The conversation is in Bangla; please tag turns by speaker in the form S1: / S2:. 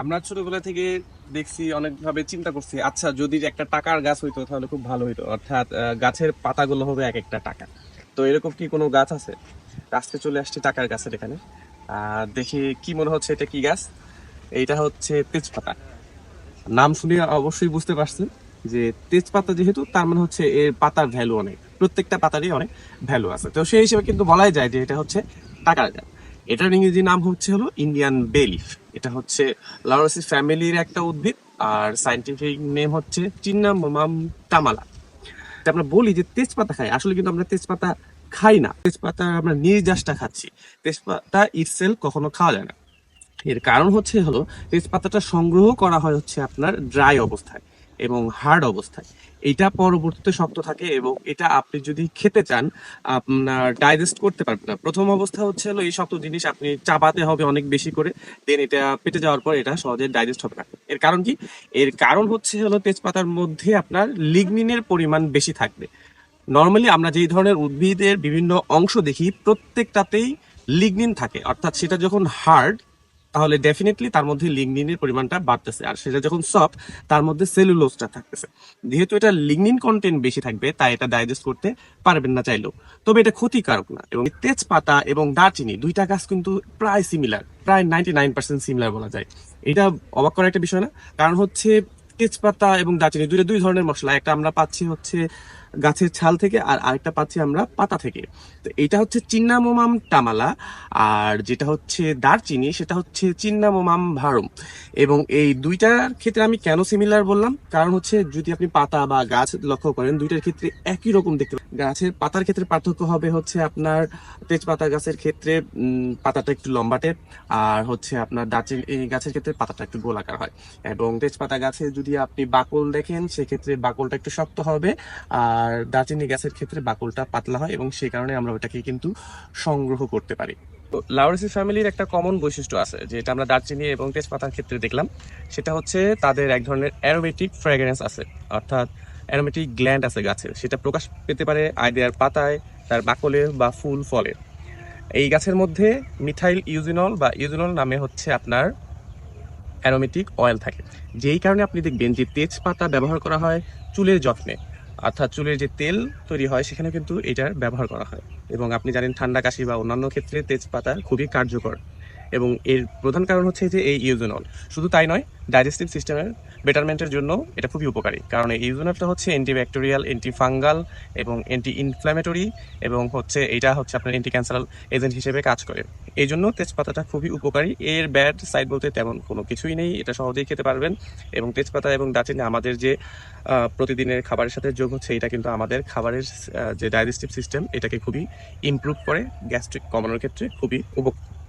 S1: আমরা ছোটবেলা থেকে দেখছি, অনেকভাবে চিন্তা করছি আচ্ছা যদি একটা টাকার গাছ হইতো, তাহলে খুব ভালো হইতো। অর্থাৎ গাছের পাতাগুলো হবে এক একটা টাকা। তো এরকম কি কোনো গাছ আছে? আজকে চলে আসছে টাকার গাছের এখানে। আর দেখি কি মনে হচ্ছে এটা কি গাছ? এইটা হচ্ছে তেজপাতা। নাম শুনে অবশ্যই বুঝতে পারছেন যে তেজপাতা যেহেতু, তার মানে হচ্ছে এর পাতার ভ্যালু অনেক। প্রত্যেকটা পাতারই অনেক ভ্যালু আছে। তো সেই হিসেবে কিন্তু বলাই যায় যে এটা হচ্ছে টাকার গাছ। এটার ইংরেজি নাম হচ্ছে হলো ইন্ডিয়ান বেলিফ এটা হচ্ছে লাউরাসি ফ্যামিলির একটা উদ্ভিদ, আর সাইন্টিফিক নেম হচ্ছে চিন্না মাম তামালা আমরা বলি যে তেজপাতা খাই, আসলে কিন্তু আমরা তেজপাতা খাই না। তেজপাতা আমরা নির্যাসটা খাচ্ছি। তেজপাতা ইটসেল কখনো খাওয়া যায় না। এর কারণ হচ্ছে হলো, তেজপাতাটা সংগ্রহ করা হয় হচ্ছে আপনার ড্রাই অবস্থায়। এবং হার্ড অবস্থায়। এটা পরবর্তীতে শক্ত থাকে এবং এটা আপনি যদি খেতে চান, আপনার ডাইজেস্ট করতে পারবেন না। প্রথম অবস্থা হচ্ছে হলো এই শক্ত জিনিস আপনি চাবাতে হবে অনেক বেশি করে দেন এটা পেটে যাওয়ার পর এটা সহজে ডাইজেস্ট হবে না। এর কারণ কি? এর কারণ হচ্ছে হলো তেজপাতার মধ্যে আপনার লিগনিনের পরিমাণ বেশি থাকবে। নর্মালি আমরা যেই ধরনের উদ্ভিদের বিভিন্ন অংশ দেখি, প্রত্যেকটাতেই লিগনিন থাকে। অর্থাৎ সেটা যখন হার্ড তাহলে ডেফিনেটলি তার মধ্যে লিগনিনের পরিমাণটা বাড়তেছে। আর সেটা যখন সফট তার মধ্যে সেলুলোজটা থাকতেছে। যেহেতু এটা লিগনিন কন্টেন্ট বেশি থাকবে, তাই এটা ডাইজেস্ট করতে পারবেন না চাইলেও। তবে এটা ক্ষতিকারক না। এবং তেজপাতা এবং দারচিনি দুইটা গাছ কিন্তু প্রায় সিমিলার প্রায় নাইনটি নাইন পার্সেন্ট সিমিলার বলা যায়। এটা অবাক করার একটা বিষয় না। কারণ হচ্ছে তেজপাতা এবং দারচিনি দুইটা দুই ধরনের মশলা। একটা আমরা পাচ্ছি হচ্ছে গাছের ছাল থেকে আর আরেকটা পাচ্ছি আমরা পাতা থেকে। তো এটা হচ্ছে চিন্নামোমাম টামালা, আর যেটা হচ্ছে দারচিনি, সেটা হচ্ছে চিন্নামোমাম ভারম। এবং এই দুইটার ক্ষেত্রে আমি কেন সিমিলার বললাম? কারণ হচ্ছে যদি আপনি পাতা বা গাছ লক্ষ্য করেন, দুইটার ক্ষেত্রে একই রকম দেখতে। গাছের পাতার ক্ষেত্রে পার্থক্য হবে হচ্ছে আপনার তেজপাতা গাছের ক্ষেত্রে পাতাটা একটু লম্বাটে, আর হচ্ছে আপনার দারচিনি, এই গাছের ক্ষেত্রে পাতাটা একটু গোলাকার হয়। এবং তেজপাতা গাছে যদি আপনি বাকল দেখেন, সেক্ষেত্রে বাকলটা একটু শক্ত হবে, আর দারচিনি গাছের ক্ষেত্রে বাকলটা পাতলা হয় এবং সেই কারণে আমরা ওটাকে কিন্তু সংগ্রহ করতে পারি। লাউরেসি ফ্যামিলির একটা কমন বৈশিষ্ট্য আছে, যেটা আমরা দারচিনি এবং তেজপাতার ক্ষেত্রে দেখলাম। সেটা হচ্ছে তাদের এক ধরনের অ্যারোমেটিক ফ্র্যাগ্রেন্স আছে, অর্থাৎ অ্যারোমেটিক গ্ল্যান্ড আছে গাছের সেটা প্রকাশ পেতে পারে আইডিয়ার পাতায়, তার বাকলে বা ফুল ফলে। এই গাছের মধ্যে মিথাইল ইউজিনল বা ইউজিনল নামে হচ্ছে আপনার অ্যারোমেটিক অয়েল থাকে। যেই কারণে আপনি দেখবেন যে তেজপাতা ব্যবহার করা হয় চুলের যত্নে। অর্থাৎ চুলের যে তেল তৈরি হয় সেখানে কিন্তু এটার ব্যবহার করা হয়। এবং আপনি জানেন ঠান্ডা কাশি বা অন্যান্য ক্ষেত্রে তেজপাতা খুবই কার্যকর। এবং এর প্রধান কারণ হচ্ছে যে এই ইউজেনল। শুধু তাই নয় ডাইজেস্টিভ সিস্টেমের বেটারমেন্টের জন্য এটা খুবই উপকারী। কারণ এই ইউজেনলটা হচ্ছে অ্যান্টিব্যাকটেরিয়াল অ্যান্টি ফাঙ্গাল এবং অ্যান্টি ইনফ্ল্যামেটরি এবং হচ্ছে এটা হচ্ছে আপনার অ্যান্টি ক্যান্সারাল এজেন্ট হিসেবে কাজ করে। এই জন্য তেজপাতাটা খুবই উপকারী। এর ব্যাড সাইড বলতে তেমন কোনো কিছুই নেই, এটা সহজেই খেতে পারবেন। এবং তেজপাতা এবং দারচিনি আমাদের যে প্রতিদিনের খাবারের সাথে যোগ হচ্ছে, এটা কিন্তু আমাদের খাবারের যে ডাইজেস্টিভ সিস্টেম এটাকে খুবই ইমপ্রুভ করে। গ্যাস্ট্রিক কমানোর ক্ষেত্রে খুবই উপকার